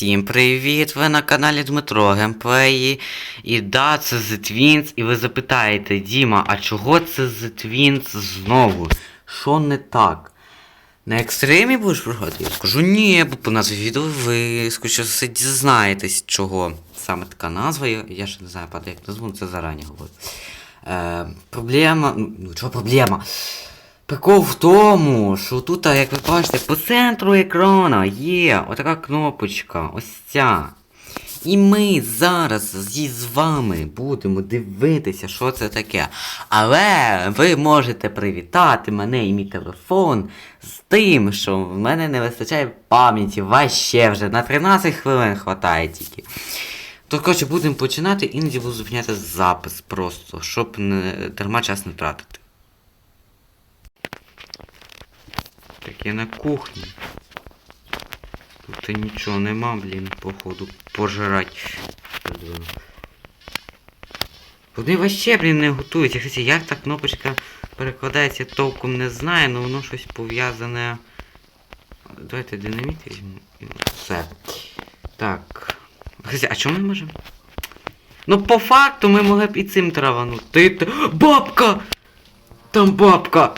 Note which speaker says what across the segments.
Speaker 1: Всім привіт! Ви на каналі Дмитро Геймплеї. І да, це The Twins. І ви запитаєте, Діма, а чого це The Twins знову? Що не так? На екстремі будеш проходити? Я скажу ні, бо по назві відео ви скоріше все дізнаєтесь, чого саме така назва. Я, ще не знаю, правда, як назву, це зарані говорю. Е, проблема. Ну, чого проблема? Прикол в тому, що тут, як ви бачите, по центру екрана є отака кнопочка, ось ця. І ми зараз з вами будемо дивитися, що це таке. Але ви можете привітати мене і мій телефон з тим, що в мене не вистачає пам'яті, ваще вже на 13 хвилин хватає тільки. То, коротше, будемо починати, іноді буду зупиняти запис просто, щоб не дарма час не тратити. Так я на кухні. Тут нічого нема, блін, походу, пожрать. Вони вообще, блін, не готуються. Кстати, як та кнопочка перекладається, толком не знаю, але воно щось пов'язане. Давайте динаміт візьму. і Все. Так. Кстати, а чому ми можемо? Ну по факту ми могли б і цим траванути. Ти- Бабка! Там бабка!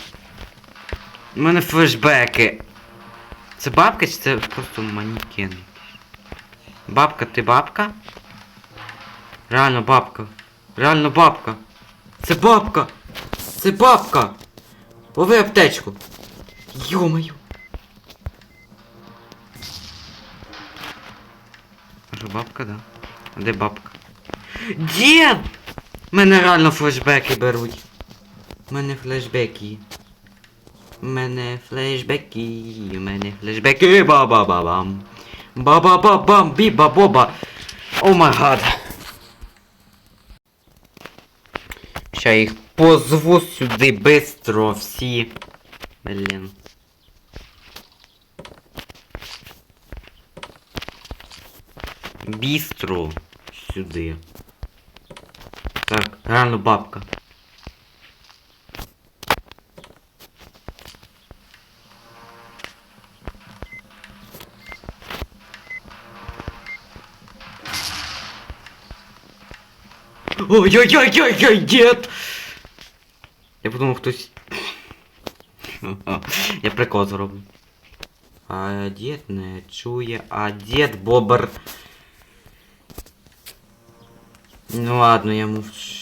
Speaker 1: У мене флешбеки. Це бабка чи це просто манікен? Бабка, ти бабка? Реально бабка. Реально бабка. Це бабка! Це бабка! Лови аптечку! Йо-моє! Бабка, да? А де бабка? Дід! Мене реально флешбеки беруть. У мене флешбеки. У мене флешбеки, у мене флешбеки, ба-ба-ба-бам. Ба-ба-ба-бам, біба-боба. О май гад. Ща їх позву сюди бистро всі. Блін. Бістро сюди. Так, реально бабка. Ой-ой-ой-ой-ой, дед! Я подумав, хтось. Я прикол зроблю. А дід не чує, а дід бобр. Ну ладно, я мовчу.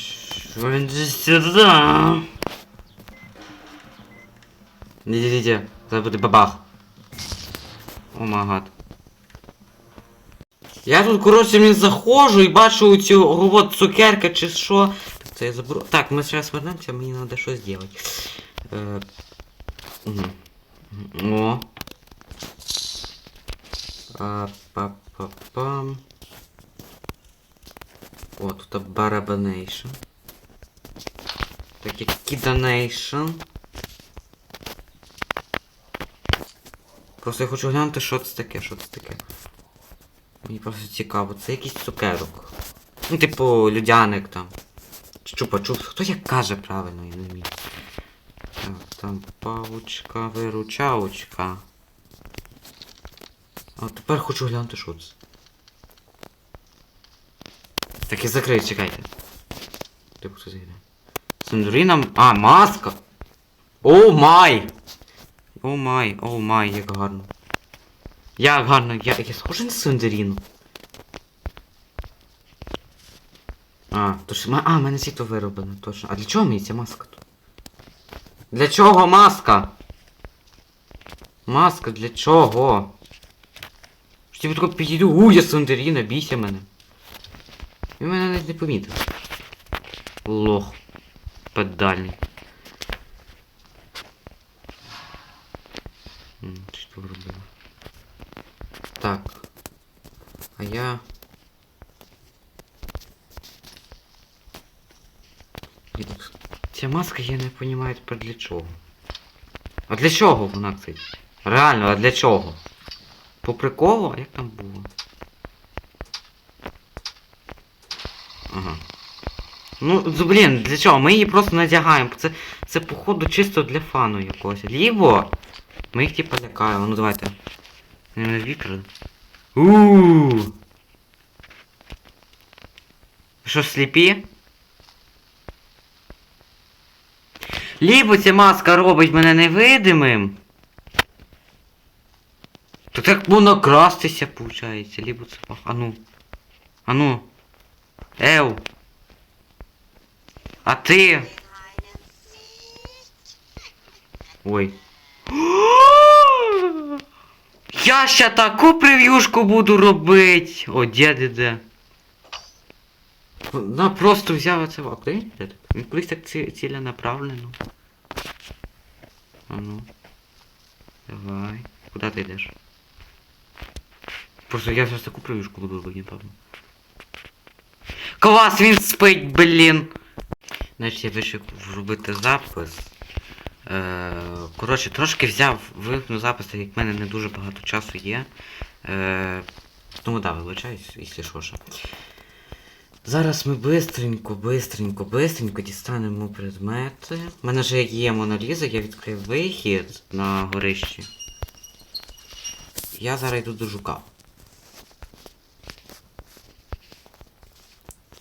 Speaker 1: Иди сюда. Иди, иди, иди. Зараз буде бабах. О магад. Я тут, коротше, блін, заходжу і бачу цю от цукерка чи що. Так, це я заберу. Так, ми зараз вернемося, мені треба щось зробити. Е... О. А, па-па-пам. О, тут барабанейшн. Так, як кіданейшн. Просто я хочу глянути, що це таке, що це таке. Мені просто цікаво, це якийсь цукерок. Ну, типу, людяник там. Чупа-чупс. Хто як каже правильно, я не вмію. Так, там павучка, виручалочка. А тепер хочу глянути, що це. Так, я закрию, чекайте. Типу, хто зайде. Сандуріна... А, маска! О май! О май, о май, як гарно. Як гарно, я, я схожий на Сандеріну. А, то ж, а, в мене світло вироблено, точно. А для чого мені ця маска тут? Для чого маска? Маска для чого? Що я тако підійду, у, я Сандеріна, бійся мене. Він мене навіть не помітив. Лох. Педальний. Так. А я... Ця маска я не розумію тепер для чого. А для чого вона це? Реально, а для чого? По приколу? А як там було? Ага. Ну, блін, для чого? Ми її просто надягаємо. Це, це походу чисто для фану якогось. Лібо ми їх типа лякаємо. Ну давайте. Не вікр. У. Що сліпі? Лібо ця маска робить мене невидимим. Так як воно крастися, виходить. Лібо це пах. Ану. Ану. Ев. А ти? Ой. Я ще таку прев'юшку буду робить. О, дід іде. На просто взяв оце вак. Де він? Колись так ці, ціленаправлено. А ну. Давай. Куда ти йдеш? Просто я зараз таку прев'юшку буду робити, напевно. Клас, він спить, блін! Значить, я вирішив зробити запис. Е, коротше, трошки взяв, вимкнув запис, так як в мене не дуже багато часу є. Е, тому да, вибачаюсь, якщо що ще. Зараз ми бистренько, бистренько, бистренько дістанемо предмети. У мене вже є Моналіза, я відкрив вихід на горищі. Я зараз йду до жука.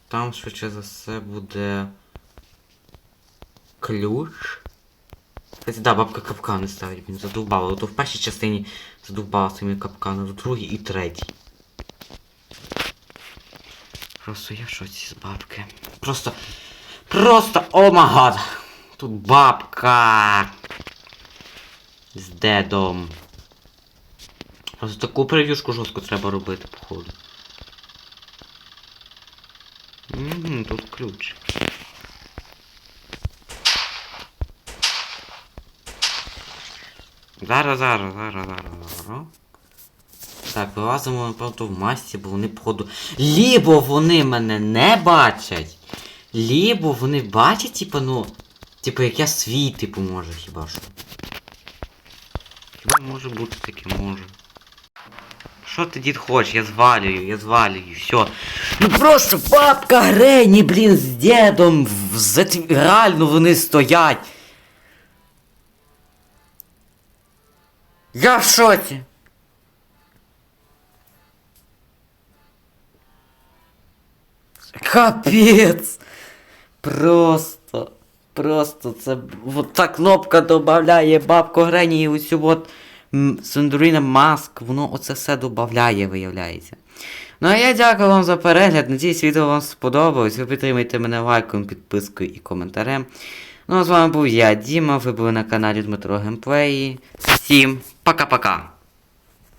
Speaker 1: Там швидше за все буде ключ. Кстати, да, бабка капкани ставить, він задовбала. То в першій частині задовбала своїми капканами, в другій і третій. Просто я в шоці з бабки. Просто. Просто о магад! Тут бабка! З дедом. Просто таку прев'юшку жорстко треба робити, походу. Угу, тут ключ. Зараз, зараз, зараз, зараз, зараз. Так, вилазимо, напевно, в масці, бо вони, походу. Лібо вони мене не бачать. Лібо вони бачать, типа, ну. Типа, як я свій, типу, може, хіба що. Хіба може бути таке, може. Що ти, дід, хочеш? Я звалюю, я звалюю, все. Ну просто бабка Грені, блін, з дідом в затв... Реально вони стоять. Я в шоці. Капець. Просто. Просто це от та кнопка додає бабку Грені і оцю от Сандуріна Маск, воно оце все додає, виявляється. Ну а я дякую вам за перегляд. Надіюсь, відео вам сподобалось. Ви підтримуйте мене лайком, підпискою і коментарем. Ну а з вами був я, Діма. Ви були на каналі Дмитро Геймплеї. Всім пока-пока!